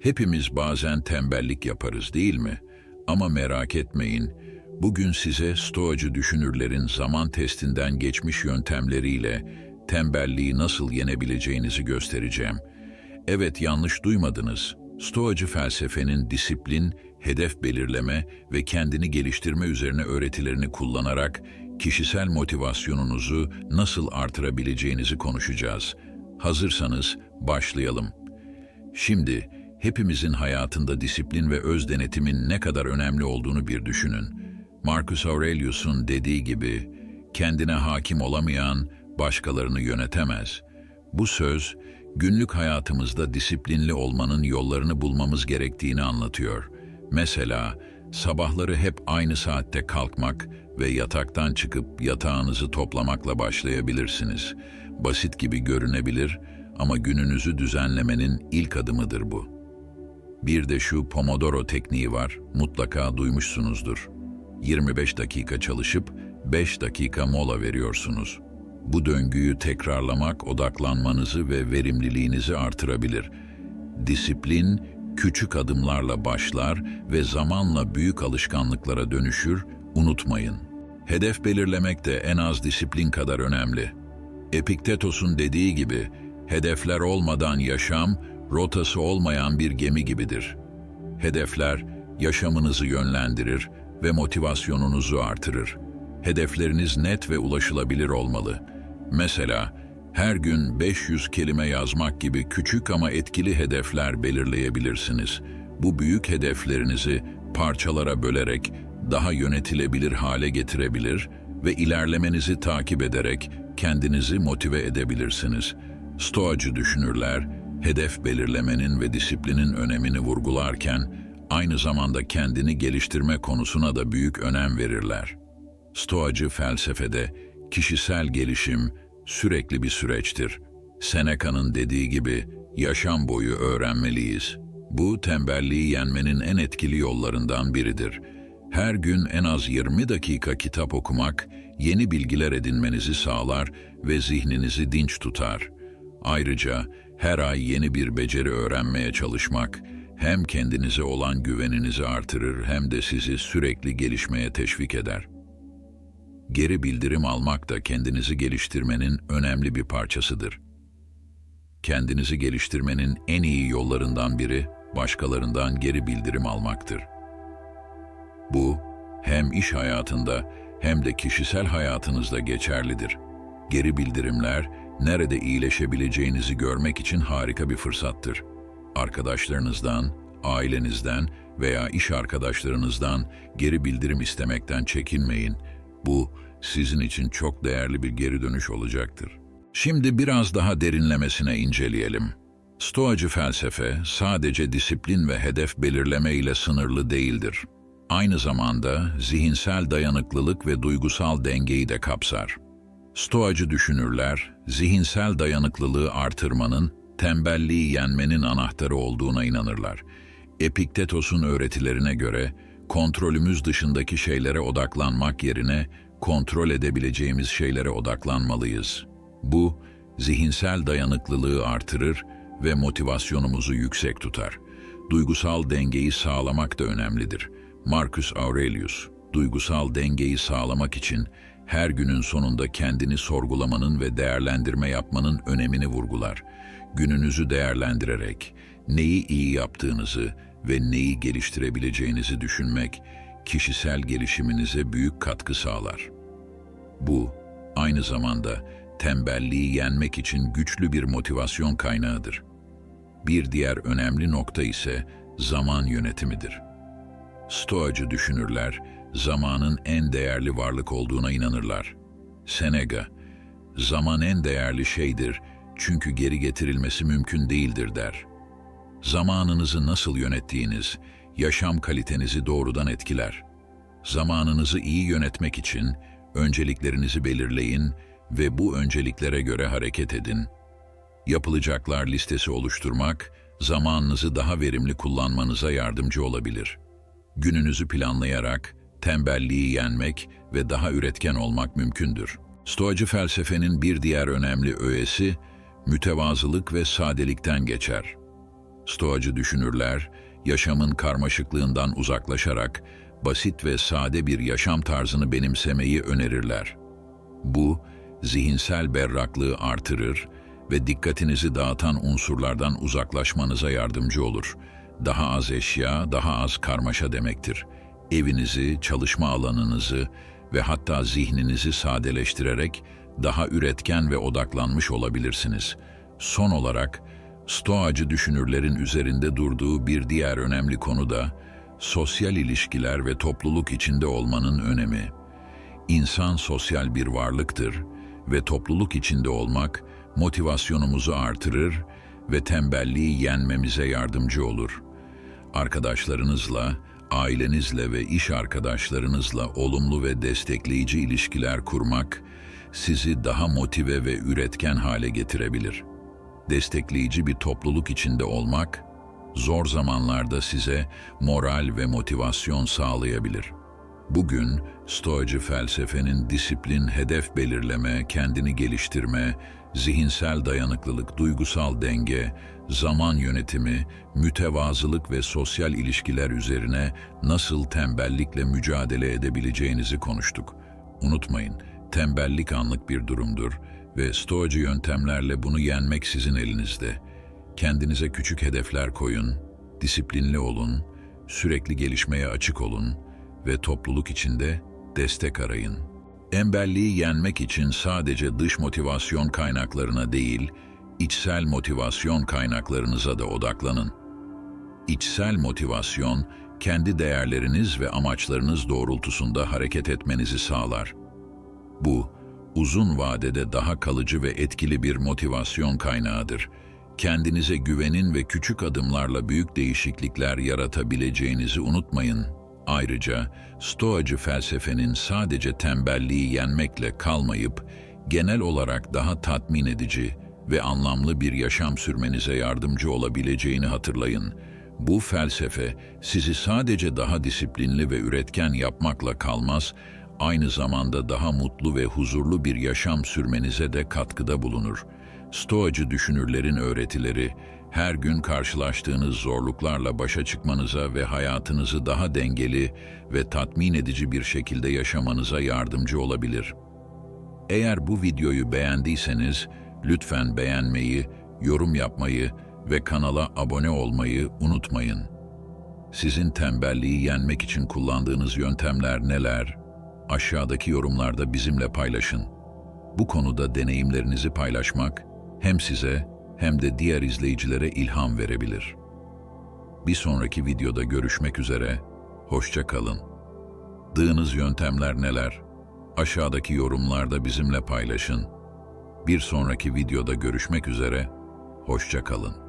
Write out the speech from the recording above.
Hepimiz bazen tembellik yaparız değil mi? Ama merak etmeyin, bugün size stoacı düşünürlerin zaman testinden geçmiş yöntemleriyle tembelliği nasıl yenebileceğinizi göstereceğim. Evet yanlış duymadınız. Stoacı felsefenin disiplin, hedef belirleme ve kendini geliştirme üzerine öğretilerini kullanarak kişisel motivasyonunuzu nasıl artırabileceğinizi konuşacağız. Hazırsanız başlayalım. Şimdi hepimizin hayatında disiplin ve öz denetimin ne kadar önemli olduğunu bir düşünün. Marcus Aurelius'un dediği gibi kendine hakim olamayan başkalarını yönetemez. Bu söz günlük hayatımızda disiplinli olmanın yollarını bulmamız gerektiğini anlatıyor. Mesela sabahları hep aynı saatte kalkmak ve yataktan çıkıp yatağınızı toplamakla başlayabilirsiniz. Basit gibi görünebilir ama gününüzü düzenlemenin ilk adımıdır bu. Bir de şu Pomodoro tekniği var, mutlaka duymuşsunuzdur. 25 dakika çalışıp 5 dakika mola veriyorsunuz. Bu döngüyü tekrarlamak odaklanmanızı ve verimliliğinizi artırabilir. Disiplin küçük adımlarla başlar ve zamanla büyük alışkanlıklara dönüşür, unutmayın. Hedef belirlemek de en az disiplin kadar önemli. Epiktetos'un dediği gibi, hedefler olmadan yaşam, rotası olmayan bir gemi gibidir. Hedefler, yaşamınızı yönlendirir ve motivasyonunuzu artırır. Hedefleriniz net ve ulaşılabilir olmalı. Mesela, her gün 500 kelime yazmak gibi küçük ama etkili hedefler belirleyebilirsiniz. Bu büyük hedeflerinizi parçalara bölerek daha yönetilebilir hale getirebilir ve ilerlemenizi takip ederek kendinizi motive edebilirsiniz. Stoacı düşünürler, hedef belirlemenin ve disiplinin önemini vurgularken, aynı zamanda kendini geliştirme konusuna da büyük önem verirler. Stoacı felsefede kişisel gelişim sürekli bir süreçtir. Seneca'nın dediği gibi yaşam boyu öğrenmeliyiz. Bu tembelliği yenmenin en etkili yollarından biridir. Her gün en az 20 dakika kitap okumak yeni bilgiler edinmenizi sağlar ve zihninizi dinç tutar. Ayrıca her ay yeni bir beceri öğrenmeye çalışmak hem kendinize olan güveninizi artırır hem de sizi sürekli gelişmeye teşvik eder. Geri bildirim almak da kendinizi geliştirmenin önemli bir parçasıdır. Kendinizi geliştirmenin en iyi yollarından biri başkalarından geri bildirim almaktır. Bu hem iş hayatında hem de kişisel hayatınızda geçerlidir. Geri bildirimler nerede iyileşebileceğinizi görmek için harika bir fırsattır. Arkadaşlarınızdan, ailenizden veya iş arkadaşlarınızdan geri bildirim istemekten çekinmeyin. Bu sizin için çok değerli bir geri dönüş olacaktır. Şimdi biraz daha derinlemesine inceleyelim. Stoacı felsefe sadece disiplin ve hedef belirleme ile sınırlı değildir. Aynı zamanda zihinsel dayanıklılık ve duygusal dengeyi de kapsar. Stoacı düşünürler, zihinsel dayanıklılığı artırmanın, tembelliği yenmenin anahtarı olduğuna inanırlar. Epiktetos'un öğretilerine göre, kontrolümüz dışındaki şeylere odaklanmak yerine kontrol edebileceğimiz şeylere odaklanmalıyız. Bu, zihinsel dayanıklılığı artırır ve motivasyonumuzu yüksek tutar. Duygusal dengeyi sağlamak da önemlidir. Marcus Aurelius, duygusal dengeyi sağlamak için her günün sonunda kendini sorgulamanın ve değerlendirme yapmanın önemini vurgular. Gününüzü değerlendirerek neyi iyi yaptığınızı ve neyi geliştirebileceğinizi düşünmek kişisel gelişiminize büyük katkı sağlar. Bu, aynı zamanda tembelliği yenmek için güçlü bir motivasyon kaynağıdır. Bir diğer önemli nokta ise zaman yönetimidir. Stoacı düşünürler, zamanın en değerli varlık olduğuna inanırlar. Seneca, zaman en değerli şeydir çünkü geri getirilmesi mümkün değildir der. Zamanınızı nasıl yönettiğiniz, yaşam kalitenizi doğrudan etkiler. Zamanınızı iyi yönetmek için önceliklerinizi belirleyin ve bu önceliklere göre hareket edin. Yapılacaklar listesi oluşturmak, zamanınızı daha verimli kullanmanıza yardımcı olabilir. Gününüzü planlayarak, tembelliği yenmek ve daha üretken olmak mümkündür. Stoacı felsefenin bir diğer önemli öğesi, mütevazılık ve sadelikten geçer. Stoacı düşünürler, yaşamın karmaşıklığından uzaklaşarak basit ve sade bir yaşam tarzını benimsemeyi önerirler. Bu, zihinsel berraklığı artırır ve dikkatinizi dağıtan unsurlardan uzaklaşmanıza yardımcı olur. Daha az eşya, daha az karmaşa demektir. Evinizi, çalışma alanınızı ve hatta zihninizi sadeleştirerek daha üretken ve odaklanmış olabilirsiniz. Son olarak, Stoacı düşünürlerin üzerinde durduğu bir diğer önemli konu da sosyal ilişkiler ve topluluk içinde olmanın önemi. İnsan sosyal bir varlıktır ve topluluk içinde olmak motivasyonumuzu artırır ve tembelliği yenmemize yardımcı olur. Arkadaşlarınızla, ailenizle ve iş arkadaşlarınızla olumlu ve destekleyici ilişkiler kurmak sizi daha motive ve üretken hale getirebilir. Destekleyici bir topluluk içinde olmak, zor zamanlarda size moral ve motivasyon sağlayabilir. Bugün Stoacı felsefenin disiplin, hedef belirleme, kendini geliştirme, zihinsel dayanıklılık, duygusal denge, zaman yönetimi, mütevazılık ve sosyal ilişkiler üzerine nasıl tembellikle mücadele edebileceğinizi konuştuk. Unutmayın, tembellik anlık bir durumdur ve Stoacı yöntemlerle bunu yenmek sizin elinizde. Kendinize küçük hedefler koyun, disiplinli olun, sürekli gelişmeye açık olun ve topluluk içinde destek arayın. Embelliği yenmek için sadece dış motivasyon kaynaklarına değil, içsel motivasyon kaynaklarınıza da odaklanın. İçsel motivasyon, kendi değerleriniz ve amaçlarınız doğrultusunda hareket etmenizi sağlar. Bu, uzun vadede daha kalıcı ve etkili bir motivasyon kaynağıdır. Kendinize güvenin ve küçük adımlarla büyük değişiklikler yaratabileceğinizi unutmayın. Ayrıca Stoacı felsefenin sadece tembelliği yenmekle kalmayıp genel olarak daha tatmin edici ve anlamlı bir yaşam sürmenize yardımcı olabileceğini hatırlayın. Bu felsefe sizi sadece daha disiplinli ve üretken yapmakla kalmaz, aynı zamanda daha mutlu ve huzurlu bir yaşam sürmenize de katkıda bulunur. Stoacı düşünürlerin öğretileri, her gün karşılaştığınız zorluklarla başa çıkmanıza ve hayatınızı daha dengeli ve tatmin edici bir şekilde yaşamanıza yardımcı olabilir. Eğer bu videoyu beğendiyseniz, lütfen beğenmeyi, yorum yapmayı ve kanala abone olmayı unutmayın. Sizin tembelliği yenmek için kullandığınız yöntemler neler? Aşağıdaki yorumlarda bizimle paylaşın. Bu konuda deneyimlerinizi paylaşmak hem size hem de diğer izleyicilere ilham verebilir. Bir sonraki videoda görüşmek üzere, hoşça kalın. Dığınız yöntemler neler? Aşağıdaki yorumlarda bizimle paylaşın. Bir sonraki videoda görüşmek üzere, hoşça kalın.